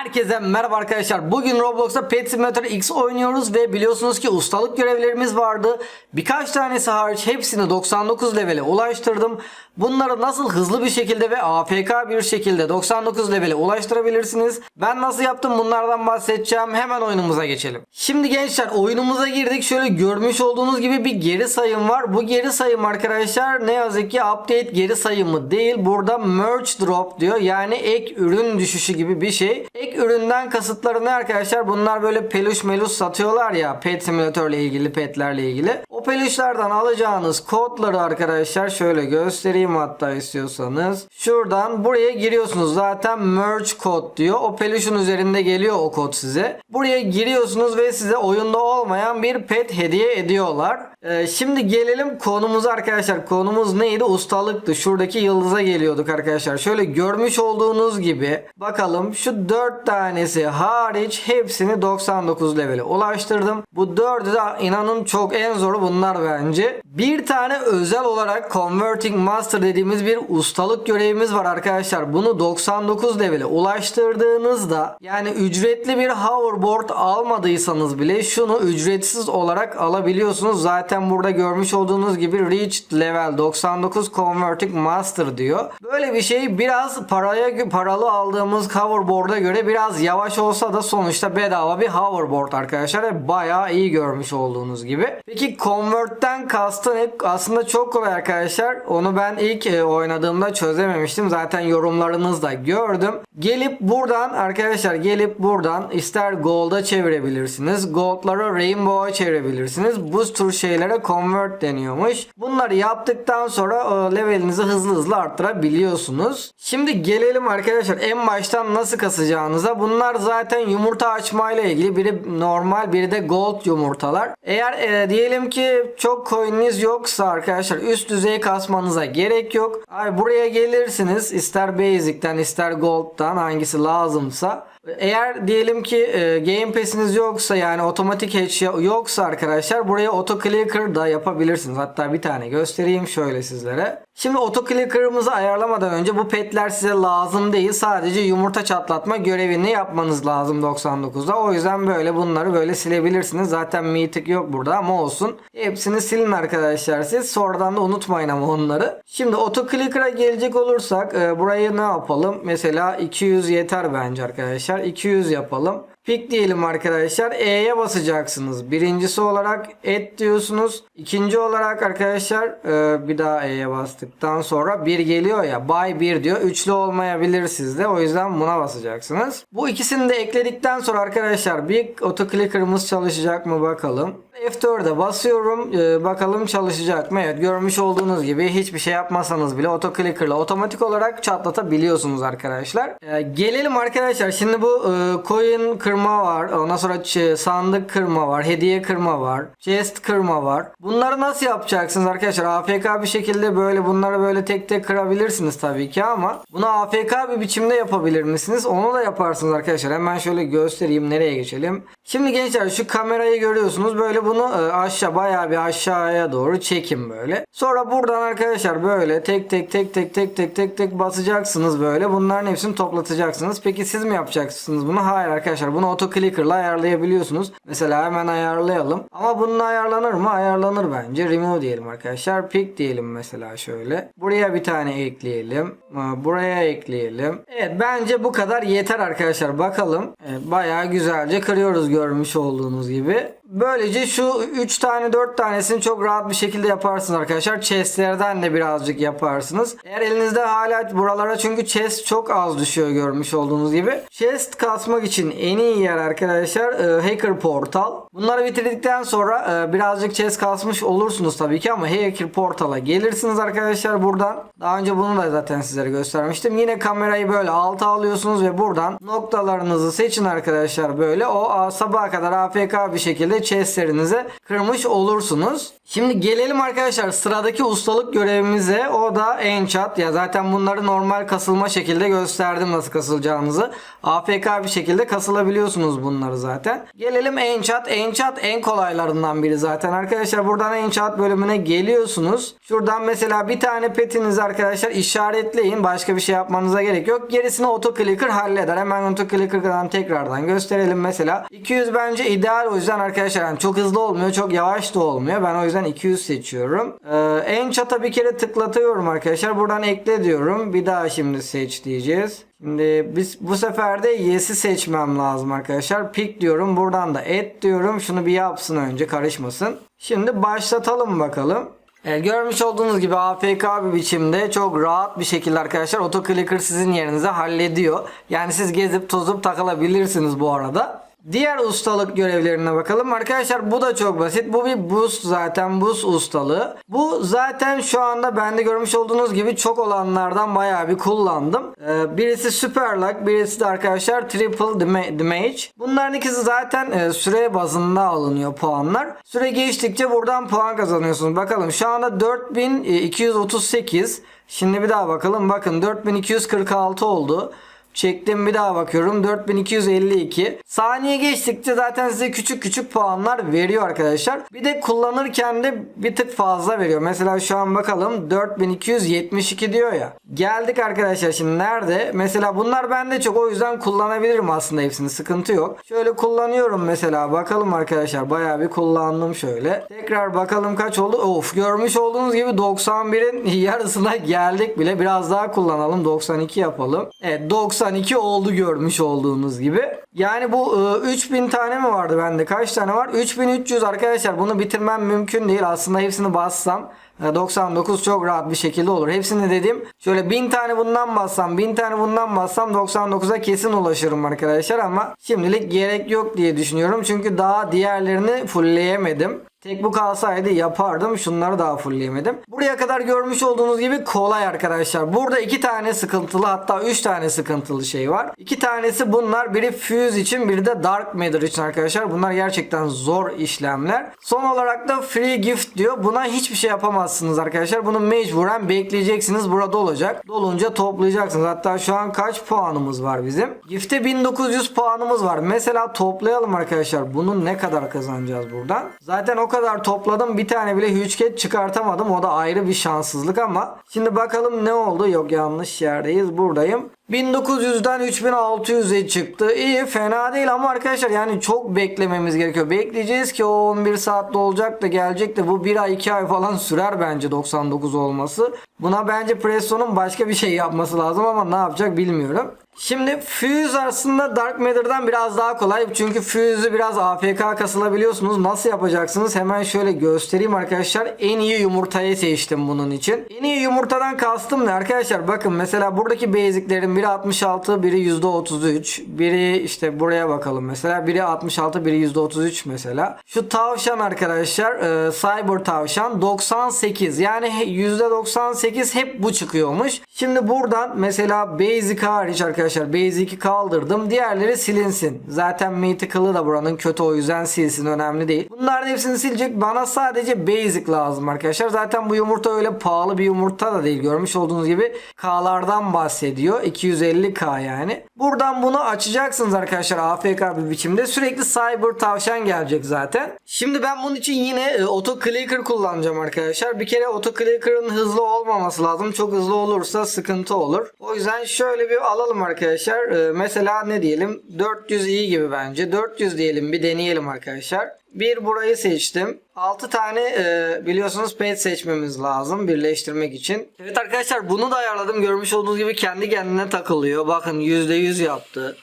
Herkese merhaba arkadaşlar. Bugün Roblox'ta Pet Simulator X oynuyoruz ve biliyorsunuz ki ustalık görevlerimiz vardı. Birkaç tanesi hariç hepsini 99 levele ulaştırdım. Bunları nasıl hızlı bir şekilde ve AFK bir şekilde 99 levele ulaştırabilirsiniz? Ben nasıl yaptım bunlardan bahsedeceğim. Hemen oyunumuza geçelim. Şimdi gençler oyunumuza girdik. Şöyle görmüş olduğunuz gibi bir geri sayım var. Bu geri sayım arkadaşlar ne yazık ki update geri sayımı değil. Burada merge drop diyor. Yani ek ürün düşüşü gibi bir şey. Ek üründen kasıtları ne arkadaşlar? Bunlar böyle peluş melus satıyorlar ya. Pet Simulator ile ilgili, petlerle ilgili. O peluşlardan alacağınız kodları arkadaşlar şöyle göstereyim hatta istiyorsanız. Şuradan buraya giriyorsunuz. Zaten merge kod diyor. O peluşun üzerinde geliyor o kod size. Buraya giriyorsunuz ve size oyunda olmayan bir pet hediye ediyorlar. Ee, şimdi gelelim konumuza arkadaşlar. Konumuz neydi? Ustalıktı. Şuradaki yıldıza geliyorduk arkadaşlar. Şöyle görmüş olduğunuz gibi bakalım şu 4 tanesi hariç hepsini 99 levele ulaştırdım. Bu 4'ü de inanın çok en zoru bunlar bence. Bir tane özel olarak Converting Master dediğimiz bir ustalık görevimiz var arkadaşlar. Bunu 99 levele ulaştırdığınızda yani ücretli bir hoverboard almadıysanız bile şunu ücretsiz olarak alabiliyorsunuz. Zaten burada görmüş olduğunuz gibi Reached Level 99 Converting Master diyor. Böyle bir şey biraz paraya paralı aldığımız hoverboard'a göre biraz yavaş olsa da sonuçta bedava bir hoverboard arkadaşlar. Ve bayağı iyi görmüş olduğunuz gibi. Peki Convert'ten kastı ne? Aslında çok kolay arkadaşlar. Onu ben ilk e, oynadığımda çözememiştim. Zaten yorumlarınızda gördüm. Gelip buradan arkadaşlar gelip buradan ister Gold'a çevirebilirsiniz. Gold'ları Rainbow'a çevirebilirsiniz. Bu tür şeylere Convert deniyormuş. Bunları yaptıktan sonra o levelinizi hızlı hızlı arttırabiliyorsunuz. Şimdi gelelim arkadaşlar en baştan nasıl kasacağınıza. Bunlar zaten yumurta açmayla ilgili. Biri normal biri de gold yumurtalar. Eğer e, diyelim ki çok coin'iniz yoksa arkadaşlar üst düzey kasmanıza gerek yok. Ay buraya gelirsiniz ister basic'ten ister gold'dan hangisi lazımsa. Eğer diyelim ki e, Game Pass'iniz yoksa yani otomatik hatch yoksa arkadaşlar buraya auto clicker da yapabilirsiniz. Hatta bir tane göstereyim şöyle sizlere. Şimdi auto clicker'ımızı ayarlamadan önce bu petler size lazım değil. Sadece yumurta çatlatma görevini yapmanız lazım 99'da. O yüzden böyle bunları böyle silebilirsiniz. Zaten meeting yok burada ama olsun. Hepsini silin arkadaşlar siz. Sonradan da unutmayın ama onları. Şimdi auto clicker'a gelecek olursak e, burayı ne yapalım? Mesela 200 yeter bence arkadaşlar. 200 yapalım. Pick diyelim arkadaşlar. E'ye basacaksınız. Birincisi olarak et diyorsunuz. İkinci olarak arkadaşlar e, bir daha E'ye bastıktan sonra 1 geliyor ya. Buy 1 diyor. Üçlü olmayabilir sizde. O yüzden buna basacaksınız. Bu ikisini de ekledikten sonra arkadaşlar bir otoclicker'ımız çalışacak mı bakalım. F4'e basıyorum. E, bakalım çalışacak mı? Evet görmüş olduğunuz gibi hiçbir şey yapmasanız bile otoclicker'la otomatik olarak çatlatabiliyorsunuz arkadaşlar. E, gelelim arkadaşlar. Şimdi bu e, coin kırma var. Ondan sonra ç- sandık kırma var. Hediye kırma var. Chest kırma var. Bunları nasıl yapacaksınız arkadaşlar? AFK bir şekilde böyle bunları böyle tek tek kırabilirsiniz tabii ki ama bunu AFK bir biçimde yapabilir misiniz? Onu da yaparsınız arkadaşlar. Hemen şöyle göstereyim. Nereye geçelim? Şimdi gençler şu kamerayı görüyorsunuz. Böyle bunu e, aşağı bayağı bir aşağıya doğru çekin böyle. Sonra buradan arkadaşlar böyle tek tek tek tek tek tek tek tek basacaksınız böyle. Bunların hepsini toplatacaksınız. Peki siz mi yapacaksınız bunu? Hayır arkadaşlar. Bunu auto clicker'la ayarlayabiliyorsunuz. Mesela hemen ayarlayalım. Ama bunun ayarlanır mı? Ayarlanır bence. Remove diyelim arkadaşlar. Pick diyelim mesela şöyle. Buraya bir tane ekleyelim. Ee, Buraya ekleyelim. Evet bence bu kadar yeter arkadaşlar. Bakalım. Evet, bayağı güzelce kırıyoruz görmüş olduğunuz gibi. Böylece şu 3 tane 4 tanesini çok rahat bir şekilde yaparsınız arkadaşlar. Chestlerden de birazcık yaparsınız. Eğer elinizde hala buralara çünkü chest çok az düşüyor görmüş olduğunuz gibi. Chest kasmak için en iyi yer arkadaşlar e, Hacker Portal. Bunları bitirdikten sonra e, birazcık chest kasmış olursunuz tabii ki ama Hacker Portal'a gelirsiniz arkadaşlar buradan. Daha önce bunu da zaten sizlere göstermiştim. Yine kamerayı böyle alta alıyorsunuz ve buradan noktalarınızı seçin arkadaşlar böyle. O a, sabaha kadar AFK bir şekilde ve chestlerinizi kırmış olursunuz. Şimdi gelelim arkadaşlar sıradaki ustalık görevimize. O da enchant. Ya zaten bunları normal kasılma şekilde gösterdim nasıl kasılacağınızı. AFK bir şekilde kasılabiliyorsunuz bunları zaten. Gelelim enchant. Enchant en kolaylarından biri zaten. Arkadaşlar buradan enchant bölümüne geliyorsunuz. Şuradan mesela bir tane petinizi arkadaşlar işaretleyin. Başka bir şey yapmanıza gerek yok. Gerisini autoclicker halleder. Hemen autoclicker'dan tekrardan gösterelim mesela. 200 bence ideal o yüzden arkadaşlar yani çok hızlı olmuyor çok yavaş da olmuyor. Ben o yüzden 200 seçiyorum. Ee, enchant'a bir kere tıklatıyorum arkadaşlar. Buradan ekle diyorum. Bir daha şimdi seç diyeceğiz. Şimdi biz bu sefer de yes'i seçmem lazım arkadaşlar. Pick diyorum. Buradan da et diyorum. Şunu bir yapsın önce karışmasın. Şimdi başlatalım bakalım. Evet, görmüş olduğunuz gibi AFK bir biçimde çok rahat bir şekilde arkadaşlar autoclicker sizin yerinize hallediyor. Yani siz gezip tozup takılabilirsiniz bu arada. Diğer ustalık görevlerine bakalım. Arkadaşlar bu da çok basit. Bu bir boost zaten boost ustalığı. Bu zaten şu anda bende görmüş olduğunuz gibi çok olanlardan bayağı bir kullandım. Ee, birisi super luck, birisi de arkadaşlar triple dama- damage. Bunların ikisi zaten e, süre bazında alınıyor puanlar. Süre geçtikçe buradan puan kazanıyorsunuz. Bakalım şu anda 4238. Şimdi bir daha bakalım. Bakın 4246 oldu. Çektim bir daha bakıyorum 4252. Saniye geçtikçe zaten size küçük küçük puanlar veriyor arkadaşlar. Bir de kullanırken de bir tık fazla veriyor. Mesela şu an bakalım 4272 diyor ya. Geldik arkadaşlar şimdi nerede? Mesela bunlar bende çok o yüzden kullanabilirim aslında hepsini sıkıntı yok. Şöyle kullanıyorum mesela bakalım arkadaşlar bayağı bir kullandım şöyle. Tekrar bakalım kaç oldu? Of görmüş olduğunuz gibi 91'in yarısına geldik bile. Biraz daha kullanalım 92 yapalım. Evet 92 oldu görmüş olduğunuz gibi. Yani bu e, 3000 tane mi vardı bende? Kaç tane var? 3300 arkadaşlar. Bunu bitirmem mümkün değil. Aslında hepsini bassam e, 99 çok rahat bir şekilde olur. Hepsini dedim. Şöyle 1000 tane bundan bassam, 1000 tane bundan bassam 99'a kesin ulaşırım arkadaşlar ama şimdilik gerek yok diye düşünüyorum. Çünkü daha diğerlerini fullleyemedim. Tek bu kalsaydı yapardım. Şunları daha fullleyemedim. Buraya kadar görmüş olduğunuz gibi kolay arkadaşlar. Burada iki tane sıkıntılı hatta üç tane sıkıntılı şey var. İki tanesi bunlar. Biri Fuse için biri de Dark Matter için arkadaşlar. Bunlar gerçekten zor işlemler. Son olarak da Free Gift diyor. Buna hiçbir şey yapamazsınız arkadaşlar. Bunu mecburen bekleyeceksiniz. Burada olacak. Dolunca toplayacaksınız. Hatta şu an kaç puanımız var bizim? Gift'te 1900 puanımız var. Mesela toplayalım arkadaşlar. Bunu ne kadar kazanacağız buradan? Zaten o kadar topladım. Bir tane bile cat çıkartamadım. O da ayrı bir şanssızlık ama şimdi bakalım ne oldu? Yok yanlış yerdeyiz. Buradayım. 1900'den 3600'e çıktı. İyi fena değil ama arkadaşlar yani çok beklememiz gerekiyor. Bekleyeceğiz ki o 11 saatte olacak da gelecek de bu 1 ay 2 ay falan sürer bence 99 olması. Buna bence Preston'un başka bir şey yapması lazım ama ne yapacak bilmiyorum. Şimdi Fuse aslında Dark Matter'dan biraz daha kolay. Çünkü Fuse'ü biraz AFK kasılabiliyorsunuz. Nasıl yapacaksınız? Hemen şöyle göstereyim arkadaşlar. En iyi yumurtayı seçtim bunun için. En iyi yumurtadan kastım ne arkadaşlar? Bakın mesela buradaki basic'lerin biri 66, biri %33. Biri işte buraya bakalım mesela. Biri 66, biri %33 mesela. Şu tavşan arkadaşlar e, Cyber tavşan 98. Yani %98 hep bu çıkıyormuş. Şimdi buradan mesela basic hariç arkadaşlar basic'i kaldırdım. Diğerleri silinsin. Zaten mythical'ı da buranın kötü o yüzden silsin önemli değil. Bunların hepsini silecek. Bana sadece basic lazım arkadaşlar. Zaten bu yumurta öyle pahalı bir yumurta da değil. Görmüş olduğunuz gibi K'lardan bahsediyor. 250K yani. Buradan bunu açacaksınız arkadaşlar AFK bir biçimde. Sürekli cyber tavşan gelecek zaten. Şimdi ben bunun için yine e, auto kullanacağım arkadaşlar. Bir kere auto clicker'ın hızlı olmaması lazım. Çok hızlı olursa sıkıntı olur. O yüzden şöyle bir alalım arkadaşlar. E, mesela ne diyelim? 400 iyi gibi bence. 400 diyelim bir deneyelim arkadaşlar. Bir burayı seçtim. 6 tane e, biliyorsunuz pet seçmemiz lazım birleştirmek için. Evet arkadaşlar bunu da ayarladım. Görmüş olduğunuz gibi kendi kendine takılıyor. Bakın %100 yaptı.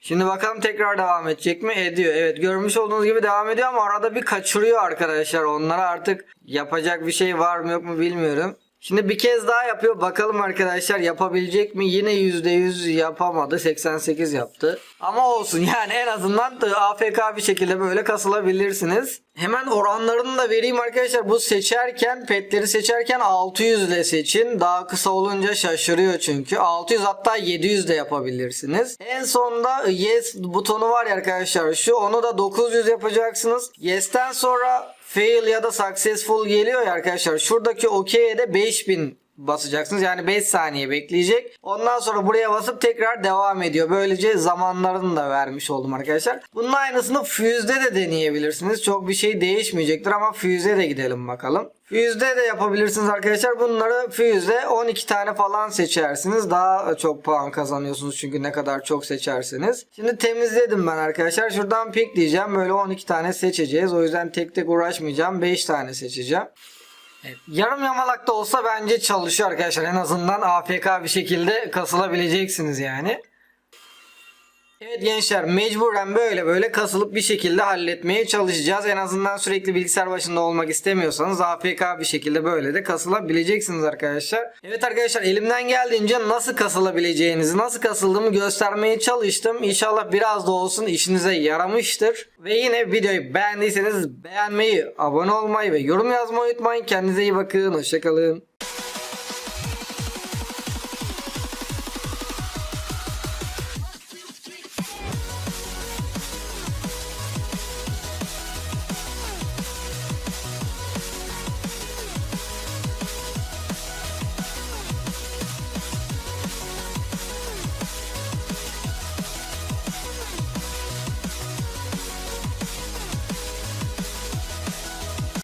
Şimdi bakalım tekrar devam edecek mi? Ediyor. Evet görmüş olduğunuz gibi devam ediyor ama arada bir kaçırıyor arkadaşlar. Onlara artık yapacak bir şey var mı yok mu bilmiyorum. Şimdi bir kez daha yapıyor. Bakalım arkadaşlar yapabilecek mi? Yine %100 yapamadı. 88 yaptı. Ama olsun yani en azından da AFK bir şekilde böyle kasılabilirsiniz. Hemen oranlarını da vereyim arkadaşlar. Bu seçerken petleri seçerken 600 ile seçin. Daha kısa olunca şaşırıyor çünkü. 600 hatta 700 de yapabilirsiniz. En sonda yes butonu var ya arkadaşlar. Şu onu da 900 yapacaksınız. Yes'ten sonra fail ya da successful geliyor ya arkadaşlar. Şuradaki OK'ye de 5000 basacaksınız. Yani 5 saniye bekleyecek. Ondan sonra buraya basıp tekrar devam ediyor. Böylece zamanlarını da vermiş oldum arkadaşlar. Bunun aynısını Fuse'de de deneyebilirsiniz. Çok bir şey değişmeyecektir ama Fuse'e de gidelim bakalım. Fuse'de de yapabilirsiniz arkadaşlar. Bunları Fuse'de 12 tane falan seçersiniz. Daha çok puan kazanıyorsunuz çünkü ne kadar çok seçerseniz. Şimdi temizledim ben arkadaşlar. Şuradan pick diyeceğim. Böyle 12 tane seçeceğiz. O yüzden tek tek uğraşmayacağım. 5 tane seçeceğim. Yarım yamalak da olsa bence çalışıyor arkadaşlar. En azından AFK bir şekilde kasılabileceksiniz yani. Evet gençler mecburen böyle böyle kasılıp bir şekilde halletmeye çalışacağız. En azından sürekli bilgisayar başında olmak istemiyorsanız AFK bir şekilde böyle de kasılabileceksiniz arkadaşlar. Evet arkadaşlar elimden geldiğince nasıl kasılabileceğinizi, nasıl kasıldığımı göstermeye çalıştım. İnşallah biraz da olsun işinize yaramıştır. Ve yine videoyu beğendiyseniz beğenmeyi, abone olmayı ve yorum yazmayı unutmayın. Kendinize iyi bakın. Hoşçakalın.